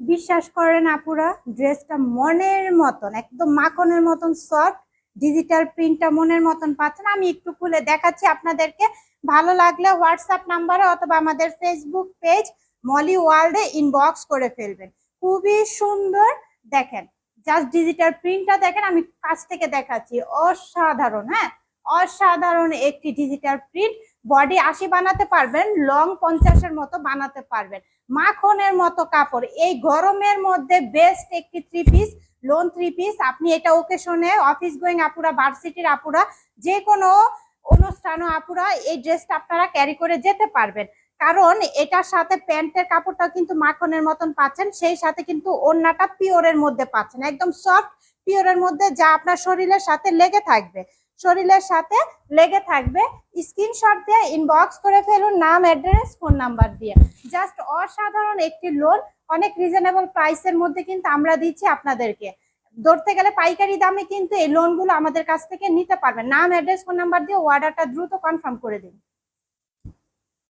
বিশ্বাস করেন আপুরা ড্রেসটা মনের মতন, একদম মাখনের মতন সফট ডিজিটাল প্রিন্টটা মনের মতন পাচ্ছেন। আমি একটু খুলে দেখাচ্ছি আপনাদেরকে। ভালো লাগলে হোয়াটসঅ্যাপ নাম্বারে অথবা আমাদের ফেসবুক পেজ মলি ওয়ার্ল্ডে ইনবক্স করে ফেলবেন। খুবই সুন্দর। দেখেন জাস্ট ডিজিটাল প্রিন্টটা দেখেন, আমি কাছ থেকে দেখাচ্ছি। অসাধারণ হ্যাঁ? অসাধারণ একটি ডিজিটাল প্রিন্ট বডি আশি বানাতে পারবেন লং পঞ্চাশের মতো বানাতে পারবেন। মাখনের মতো কাপড়, এই গরমের মধ্যে বেস্ট একটি three piece lawn three piece আপনি এটা ওকেশনে অফিস গোয়িং আপুরা ভার্সিটির আপুরা যে কোনো অনুষ্ঠানও আপুরা, এই ড্রেসটা আপনারা ক্যারি করে যেতে পারবেন। কারণ এটার সাথে প্যান্টের কাপড়টা কিন্তু মাখনের মতন পাচ্ছেন, সেই সাথে কিন্তু ওড়নাটা পিওরের মধ্যে পাচ্ছেন। একদম সফট পিওরের মধ্যে যা আপনার শরীরের সাথে লেগে থাকবে। শরীরের সাথে লেগে থাকবে। স্ক্রিনশট দিয়ে ইনবক্স করে ফেলুন নাম অ্যাড্রেস ফোন নাম্বার দিয়ে। জাস্ট অসাধারণ একটি লোন অনেক রিজনেবল প্রাইসের মধ্যে কিন্তু আমরা দিচ্ছি আপনাদেরকে। ধরতে গেলে পাইকারি দামে কিন্তু এই লোনগুলো আমাদের কাছ থেকে নিতে পারবেন। নাম অ্যাড্রেস ফোন নাম্বার দিয়ে অর্ডারটা দ্রুত কনফার্ম করে দিন।